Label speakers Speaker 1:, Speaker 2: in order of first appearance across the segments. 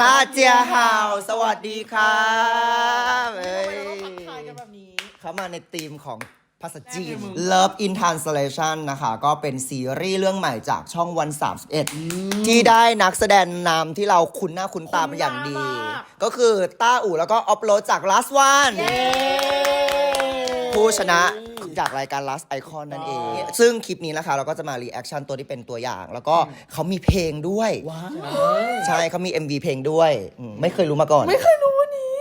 Speaker 1: ตาเจียฮาวสวัสดีครับเอ้
Speaker 2: ทำไมต้องทักทาย
Speaker 1: ย
Speaker 2: กันแบบนี้
Speaker 1: เขามาในธีมของภาษาจีน Love in Translation นะคะ ก็เป็นซีรีส์เรื่องใหม่จากช่องวัน 31 ที่ได้นักแสดงนำที่เราคุ้นหน้าคุ้นตาเป็นอย่างดี
Speaker 2: คุ้นหน้ามาก
Speaker 1: ก็คือต้าอู่แล้วก็ออฟโหลดจาก Last One ผู้ชนะ จากรายการ Last Icon นั่นเอง ซึ่งคลิปนี้นะคะ เราก็จะมารีแอคชั่นตัวที่เป็นตัวอย่าง แล้วก็เขามีเพลงด้วย ใช่เขามี MV เพลงด้วยอืมไม่เคยรู้มาก่อน
Speaker 2: ไม่เคยรู้วันนี้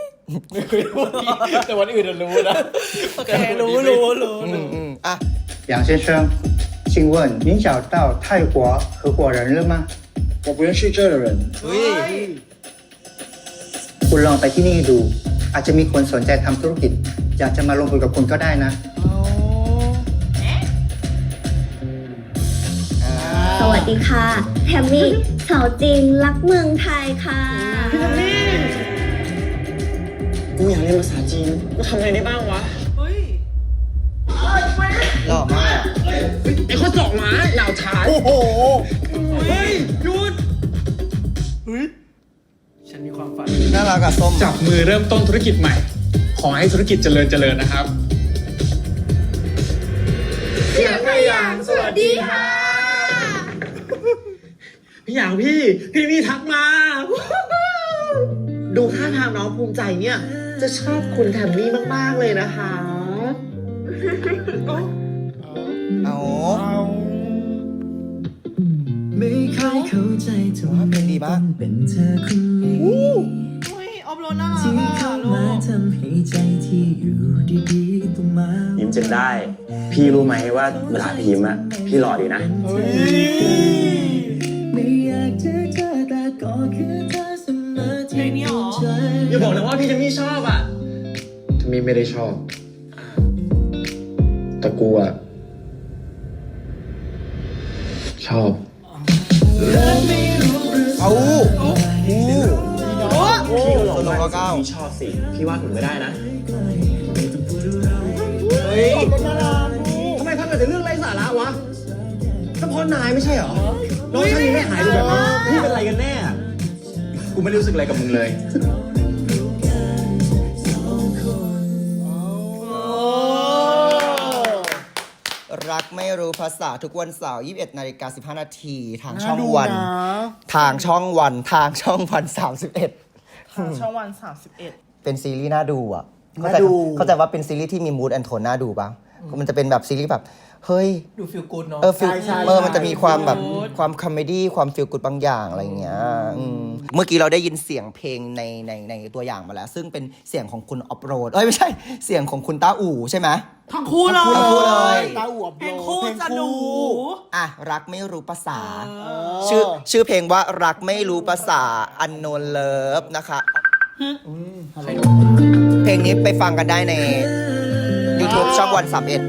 Speaker 3: แต่วันอื่นน่ะรู้นะ
Speaker 2: โอเครู้รู้รู้
Speaker 1: อืมอืมอ่ะ
Speaker 4: 杨先生，请问您找到泰国合伙人了吗？
Speaker 3: 我不认识这的人
Speaker 1: อุ้ย
Speaker 4: คุณลองไปที่นี่ดู อาจจะมีคนสนใจทำธุรกิจ อยากจะมาลงทุนกับคุณก็ได้นะ
Speaker 5: สวัสดีค่ะ แทมมี่สาวจีนรักเมืองไทยค่ะ
Speaker 3: กูอยากเรียนภาษาจีน กูทำอะไรได้บ้างวะ
Speaker 2: เฮ้ย
Speaker 1: หล่อมาก
Speaker 3: ไอ้ข้อศอกหมาเหล่าฐาน
Speaker 2: โอ้โห
Speaker 3: เฮ้ยหยุดเฮ้ย ฉันมีความฝัน
Speaker 1: น่ารักอะส้ม
Speaker 6: จับมือเริ่มต้นธุรกิจใหม่ ขอให้ธุรกิจเจริญเจริญนะครับ
Speaker 5: สวัสดีค่ะ
Speaker 3: พี่อย่างพี่ พี่นี่ทักมา ดูท่าทางน้องภูมิใจเนี่ย จะชอบคุณแทมมี่มาก ๆ เลยนะคะ
Speaker 1: เอา
Speaker 7: ไม่ค่อยเข้าใจทำไม
Speaker 1: เป็นดีมาก
Speaker 7: ต้องเป็นเธอคนนี้
Speaker 2: เฮ้ยออฟโรดน่ารัก
Speaker 7: ที่
Speaker 2: อะ
Speaker 7: เข้า
Speaker 2: ลู
Speaker 7: มากทำให้ใจที่อยู่ดีๆต้องมา
Speaker 8: ยิ้มจนได้ พี่รู้ไหมว่าเวลาพี่ยิ้มอะพี่หล่อดีนะ
Speaker 7: อย่า
Speaker 3: บอกนะว่าพี่จะไม่ชอบอะ
Speaker 6: ถ้ามีไม่ได้ชอบ แต่กูอะชอบ
Speaker 1: เอาอู้
Speaker 3: พี่ก็ลอง
Speaker 1: สโล
Speaker 3: ว่า
Speaker 1: ว์เก้า
Speaker 3: พี่ชอบสิ พี่ว่าผมไม่ได้นะ
Speaker 1: เฮ้ย
Speaker 3: ทำไมทำแต่เรื่องไร้สาระวะก็เพราะนายไม่ใช่เหรอ น้องฉันยังไม่หายเลยแบบนี้พี่เป็นอะไรกันแน่อะ
Speaker 8: กูไม่รู้สึกอะไรกับมึงเลย
Speaker 1: ไม่รู้ภาษาทุกวันเสาร์21นาฬิกา15 นาที ทางช่องวันทางช่องวัน ทางช่องวัน31
Speaker 2: ทางช่องวันสามสิบเอ็ด
Speaker 1: เป็นซีรีส์น่าดูอะ เข้า
Speaker 2: น่า
Speaker 1: ใจ
Speaker 2: ดู
Speaker 1: เข้าใจว่าเป็นซีรีส์ที่มีมูดแอนโทนน่าดูปะมันจะเป็นแบบซีรีส์แบบ เฮ้ย
Speaker 2: ดูฟิลกูดเนาะ
Speaker 1: เออฟิล
Speaker 2: ใช่ใช่
Speaker 1: เออมันจะมีความแบบ
Speaker 2: ฟลกู๊ด
Speaker 1: ความคอมเมดี้ความฟิลกูดบางอย่างอะไรอย่างเงี้ยอืมเมื่อกี้เราได้ยินเสียงเพลงในในในตัวอย่างมาแล้ว ซึ่งเป็นเสียงของคุณออฟโรดเอ้ยไม่ใช่เสียงของคุณต้าอู่ใช่ไหม
Speaker 2: ทั้งคู่เลย
Speaker 1: ทั้งคู่เลย
Speaker 2: ตาอวบเพลงคู่จะหนู
Speaker 1: อะ รักไม่รู้ภาษา ชื่อชื่อเพลงว่ารักไม่รู้ภาษาอันโนนเลิฟนะคะ เพลงนี้ไปฟังกันได้ใน YouTube ช่องวันสามเอ็ด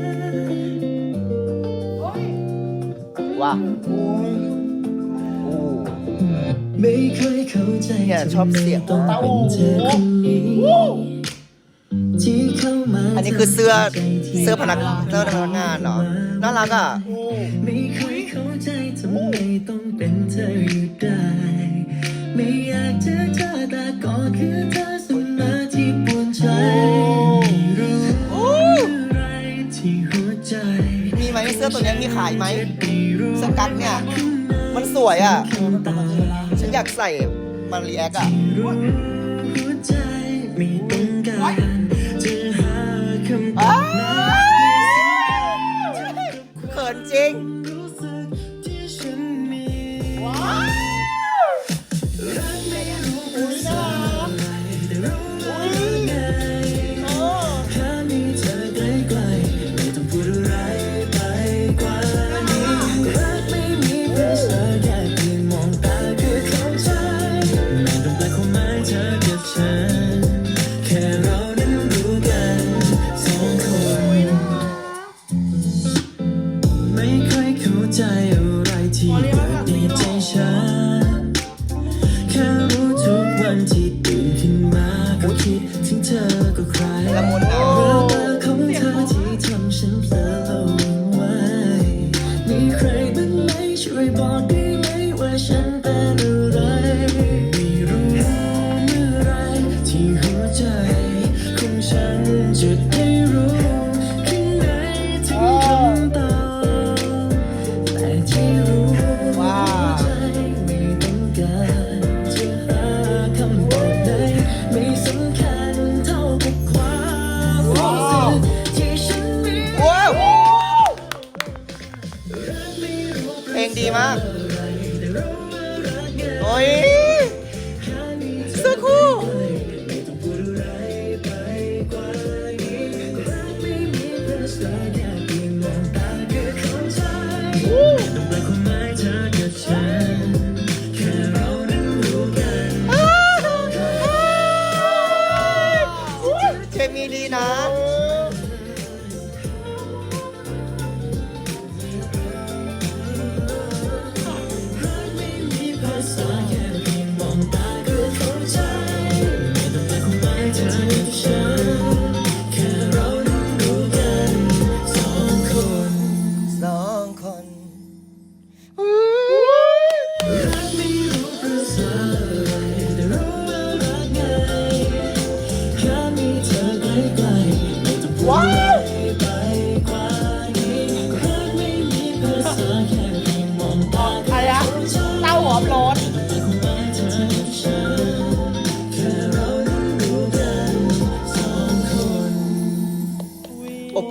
Speaker 1: ว่า
Speaker 7: ไม่เคยเข้าใจ
Speaker 1: เนี่ยชอบเสียง
Speaker 7: ต้องเป็นเธอคนนี้ที่เข้ามา
Speaker 1: อันนี้คือเสื้อเสื้อพนักเสื้อพนักงานเหรอน่ารักอะ
Speaker 7: ไม่เคยเข้าใจทำไมต้องเป็นเธออยู่ได้ ไม่อยากเจอเธอแต่ก็คือเธอเสมอ
Speaker 1: สื้อตัวเนี้ยมีขายไหมสกัดเนี่ย มันสวยอะ ฉันอยากใส่มันรีแอคอะ
Speaker 7: รู้หัวใจไม่ต้องการจะหาคำตอบ
Speaker 1: เขินจริง
Speaker 7: ใจอะไรที่เกิดในใจฉันแค่รู้ทุกวันที่ตื่นขึ้นมาก็คิดถึงเธอก็ใครละมุนอะของเธอที่ทำฉันเพลอลงไว้มีใครบ้างไหมช่วยบอกได้
Speaker 1: ไหมว่าฉันเป็น
Speaker 7: อะไร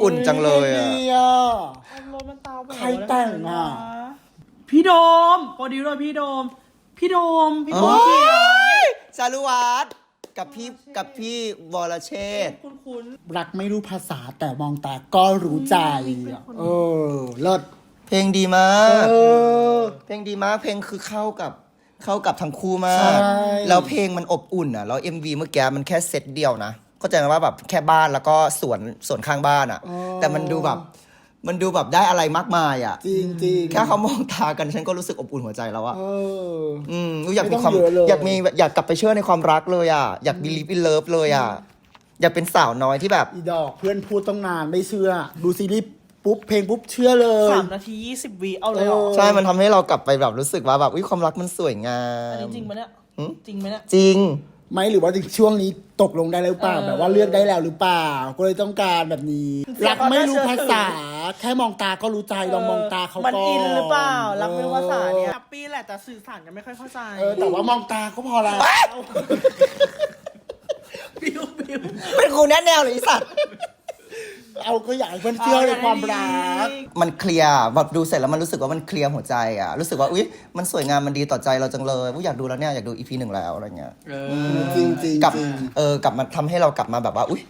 Speaker 7: อุ่น
Speaker 1: จังเลยอะ
Speaker 7: ร้อนมันเตา
Speaker 9: ใครแต่งอะ
Speaker 7: พี่โดมโปรดิวเซอร์พี่โดม พี่โดม พี่โดมเขี
Speaker 1: ยจารุวัฒน์กับพี่กับพี่วรเชษฐ์
Speaker 7: คุณคุณ
Speaker 9: รักไม่รู้ภาษาแต่มองตาก็รู้ใจอะเออเลิศ
Speaker 1: เพลงดีมาก
Speaker 9: เออ
Speaker 1: เพลงดีมากเพลงคือเข้ากับเข้ากับทั้งคู่มา
Speaker 9: ใช่
Speaker 1: ก แล้วเพลงมันอบอุ่นอะแล้ว MV เมื่อกี้มันแค่เซตเดียวนะ เข้าใจไหมว่าแบบแค่บ้านแล้วก็สวนสวนข้างบ้านอะ แต่มันดูแบบมันดูแบบได้อะไรมากมายอะ
Speaker 9: จริงจริง
Speaker 1: แค่เขามองตากันฉันก็รู้สึกอบอุ่นหัวใจแล้วอะ
Speaker 9: เออ
Speaker 1: อืมอยาก
Speaker 9: ไม่
Speaker 1: มี
Speaker 9: ต้อง
Speaker 1: ความ
Speaker 9: เยอะเลย
Speaker 1: อยากมีอยากกลับไปเชื่อในความรักเลยอะ อยาก believe in love เลยอะ อยากเป็นสาวน้อยที่แบบ
Speaker 9: อีดอกเพื่อนพูดต้องนานไม่เชื่อ ดูซีรีส์ปุ๊บเพลงปุ๊บเชื่อเลย
Speaker 7: สามนาทียี่สิบวิเอาเลยเหรอ
Speaker 9: เออ
Speaker 1: ใช่มันทำให้เรากลับไปแบบรู้สึกว่าแบบอุ้ยความรักมันสวยงาม
Speaker 7: อันนี้จริงปะเนี่ย
Speaker 1: หืม
Speaker 7: จริงไหมเนี่ย
Speaker 1: จริง
Speaker 9: ไหมหรือว่าช่วงนี้ตกลงได้แล้วหรือเปล่า
Speaker 7: เออ
Speaker 9: แบบว่าเลือกได้แล้วหรือเปล่า ก็เลยต้องการแบบนี้รักไม่รู้ภาษา แค่มองตาก็รู้ใจลองมองตาเขา
Speaker 7: มัน
Speaker 9: ก่อน
Speaker 7: อินหรือเปล่า รักเป็นภาษาเนี่ยแฮปปี้แหละแต่สื่อสารกันไม่ค่อยเข้าใจ
Speaker 9: เออแต่ว่ามองตาก็พอแล้ว
Speaker 7: บิวบิว
Speaker 1: เป็นครูแน่แนวเลยไอ้สัตว์
Speaker 9: เอาก็อยากให้เพื่อนเชื่อในความรัก
Speaker 1: มันเคลียร์แบบดูเสร็จแล้วมันรู้สึกว่ามันเคลียร์หัวใจอะรู้สึกว่าอุ้ยมันสวยงามมันดีต่อใจเราจังเลยอุ๊ยอยากดูแล้วเนี่ยอยากดูอีพีหนึ่งแล้วอะไรเงี้ย
Speaker 9: จริงจริง
Speaker 1: กลับ
Speaker 9: จริง
Speaker 1: เออกลับมาทำให้เรากลับมาแบบว่าอุ้ย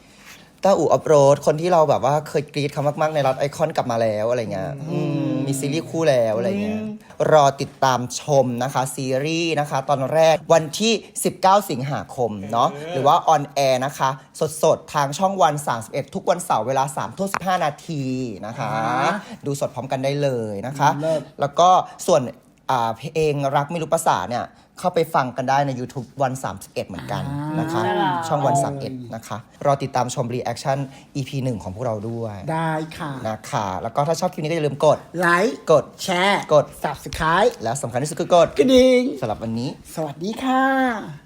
Speaker 1: ต้าอู่อัปโรดคนที่เราแบบว่าเคยกรีดเขามากๆในรัฐไอคอนกลับมาแล้วอะไรเงี้ยอืม มีซีรีส์คู่แล้วอะไรเงี้ยรอติดตามชมนะคะซีรีส์นะคะ ตอนแรกวันที่ 19 สิงหาคมเนาะหรือว่าออนแอร์นะคะ สดๆ ทางช่องวัน 31 ทุกวันเสาร์เวลา3ทุ่ม15 นาทีนะคะ ดูสดพร้อมกันได้เลยนะคะ
Speaker 9: เลิศ
Speaker 1: แล้วก็ส่วนอ่า เพลงรักไม่รู้ภาษาเนี่ยเข้าไปฟังกันได้ใน YouTube วัน 31 เหมือนกันนะคะ ช่องวัน 31 นะคะ รอติดตามชมรีแอคชั่น EP 1 ของพวกเราด้วย
Speaker 9: ได้ค่ะ
Speaker 1: นะคะ แล้วก็ถ้าชอบคลิปนี้ก็อย่าลืมกด
Speaker 9: ไลค์
Speaker 1: กด
Speaker 9: แชร์
Speaker 1: กด
Speaker 9: subscribe
Speaker 1: และสำคัญที่สุดคือกด
Speaker 9: กระดิ่ง
Speaker 1: สำหรับวันนี้
Speaker 9: สวัสดีค่ะ